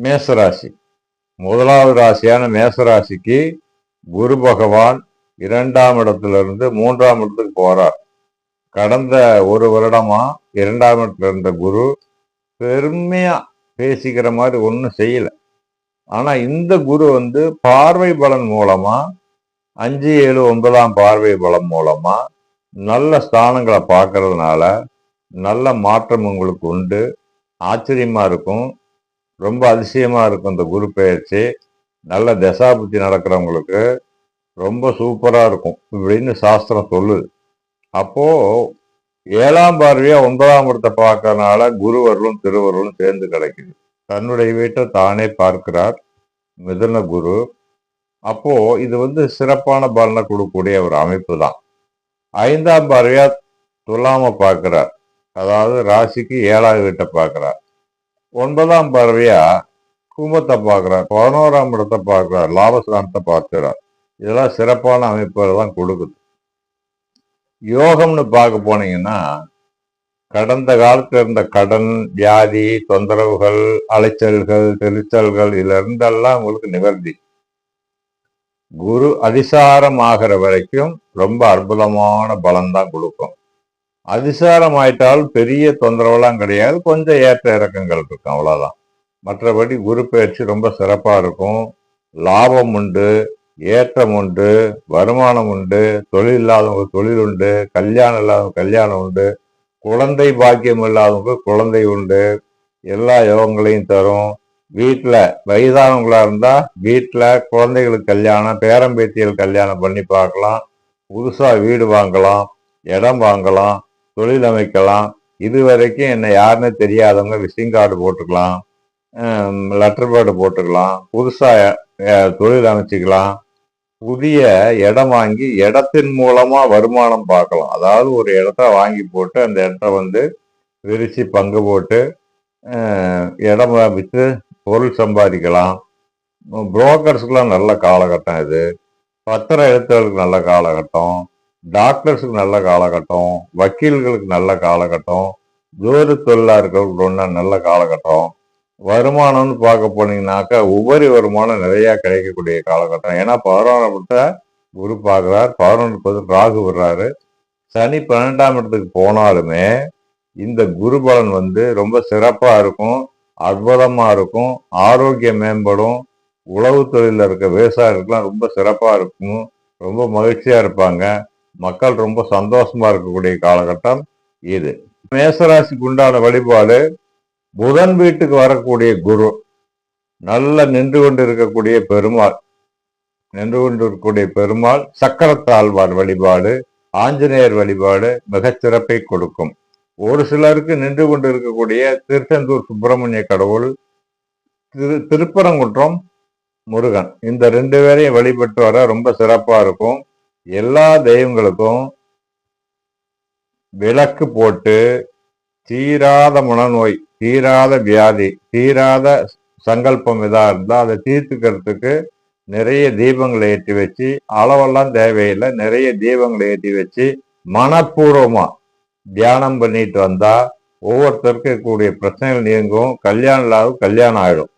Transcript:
மேசராசி. முதலாவது ராசியான மேசராசிக்கு குரு பகவான் இரண்டாம் இடத்திலிருந்து மூன்றாம் இடத்துக்கு போறார். கடந்த ஒரு வருடமா இரண்டாம் இடத்துல இருந்த குரு பெருமையா பேசிக்கிற மாதிரி ஒன்றும் செய்யல. ஆனா இந்த குரு வந்து பார்வை பலன் மூலமா அஞ்சு ஏழு ஒன்பதாம் பார்வை பலம் மூலமா நல்ல ஸ்தானங்களை பார்க்கறதுனால நல்ல மாற்றம் உங்களுக்கு உண்டு. ஆச்சரியமா இருக்கும். ரொம்ப அதிசயமாக இருக்கும் இந்த குரு பெயர்ச்சி. நல்ல தசாபுத்தி நடக்கிறவங்களுக்கு ரொம்ப சூப்பராக இருக்கும் இப்படின்னு சாஸ்திரம் சொல்லுது. அப்போது ஏழாம் பார்வையாக ஒன்பதாம் இடத்தை பார்க்கறனால குருவர்களும் திருவர்களும் சேர்ந்து கிடைக்குது. தன்னுடைய வீட்டை தானே பார்க்கிறார் மிதுன குரு. அப்போ இது வந்து சிறப்பான பலனை கொடுக்கக்கூடிய ஒரு அமைப்பு தான். ஐந்தாம் பார்வையா துலாம பார்க்கிறார். அதாவது ராசிக்கு ஏழாவது வீட்டை பார்க்கிறார். ஒன்பதாம் பார்வையா? கும்பத்தை பார்க்கிறார். பதினோராம் இடத்தை பார்க்கிறார். லாபஸ்தானத்தை பார்க்கிறார். இதெல்லாம் சிறப்பான அமைப்புகள் தான் கொடுக்குது. யோகம்னு பார்க்க போனீங்கன்னா கடந்த காலத்துல இருந்த கடன் வியாதி தொந்தரவுகள் அலைச்சல்கள் தெளிச்சல்கள் இதுல இருந்தெல்லாம் உங்களுக்கு நிவர்த்தி. குரு அதிசாரம் ஆகிற வரைக்கும் ரொம்ப அற்புதமான பலம் தான் கொடுக்கும். அதிசாரம் ஆயிட்டால் பெரிய தொந்தரவுலாம் கிடையாது. கொஞ்சம் ஏற்ற இறக்கங்கள் இருக்கும் அவ்வளோதான் மற்றபடி குரு பயிற்சி ரொம்ப சிறப்பாக இருக்கும். லாபம் உண்டு ஏற்றம் உண்டு வருமானம் உண்டு தொழில் இல்லாதவங்க தொழில் உண்டு கல்யாணம் இல்லாதவங்க கல்யாணம் உண்டு குழந்தை பாக்கியம் இல்லாதவங்க குழந்தை உண்டு எல்லா யோகங்களையும் தரும். வீட்டில் வயதானவங்களா இருந்தால் வீட்டில் குழந்தைகளுக்கு கல்யாணம் பேரம்பேத்திகள் கல்யாணம் பண்ணி பார்க்கலாம். புதுசாக வீடு வாங்கலாம் இடம் வாங்கலாம். தொழில் அமைக்கலாம் இது வரைக்கும் என்ன யாருன்னு தெரியாதவங்க விசிங் கார்டு போட்டுக்கலாம். லெட்டர் பேர்டு போட்டுக்கலாம். புதுசாக தொழில் அமைச்சிக்கலாம். புதிய இடம் வாங்கி இடத்தின் மூலமாக வருமானம் பார்க்கலாம். அதாவது ஒரு இடத்த வாங்கி போட்டு அந்த இடத்த வந்து விரித்து பங்கு போட்டு இடம் விற்று பொருள் சம்பாதிக்கலாம். புரோக்கர்ஸ்க்குலாம் நல்ல காலகட்டம் இது. பத்திர எழுத்துகளுக்கு நல்ல காலகட்டம். டாக்டர்ஸுக்கு நல்ல காலகட்டம் வக்கீல்களுக்கு நல்ல காலகட்டம் ஜோதி தொழிலாளர்களுக்கு ஒன்றா நல்ல காலகட்டம். வருமானம்னு பார்க்க போனீங்கன்னாக்கா உபரி வருமானம் நிறையா கிடைக்கக்கூடிய காலகட்டம். ஏன்னா பதினோராம் இடத்த குரு பார்க்குறார். பதினொன்றுக்கு வந்து ராகு விடுறாரு சனி பன்னெண்டாம் இடத்துக்கு போனாலுமே இந்த குரு பலன் வந்து ரொம்ப சிறப்பாக இருக்கும் அற்புதமாக இருக்கும் ஆரோக்கியம் மேம்படும் உழவு தொழிலில் இருக்க விவசாயிகளுக்கெல்லாம் ரொம்ப சிறப்பாக இருக்கும் ரொம்ப மகிழ்ச்சியாக இருப்பாங்க. மக்கள் ரொம்ப சந்தோஷமா இருக்கக்கூடிய காலகட்டம் இது. மேசராசிக்கு உண்டான வழிபாடு புதன் வீட்டுக்கு வரக்கூடிய குரு நல்ல நின்று கொண்டு இருக்கக்கூடிய பெருமாள் நின்று கொண்டு இருக்கக்கூடிய பெருமாள் சக்கரத்தாழ்வார் வழிபாடு ஆஞ்சநேயர் வழிபாடு மிகச்சிறப்பை கொடுக்கும். ஒரு சிலருக்கு நின்று கொண்டு இருக்கக்கூடிய திருச்செந்தூர் சுப்பிரமணிய கடவுள் திரு திருப்பரங்குன்றம் முருகன். இந்த ரெண்டு பேரையும் வழிபட்டு வர ரொம்ப சிறப்பாக இருக்கும். எல்லா தெய்வங்களுக்கும் விளக்கு போட்டு தீராத மனநோய் தீராத வியாதி தீராத சங்கல்பம் இதாக இருந்தால் அதை தீர்த்துக்கிறதுக்கு நிறைய தீபங்களை ஏற்றி வச்சு அளவெல்லாம் தேவையில்லை நிறைய தீபங்களை ஏற்றி வச்சு மனப்பூர்வமாக தியானம் பண்ணிட்டு வந்தால் ஒவ்வொருத்தருக்கும் இருக்கக்கூடிய பிரச்சனைகள் நீங்கும் கல்யாணம் இல்லாத கல்யாணம் ஆகிடும்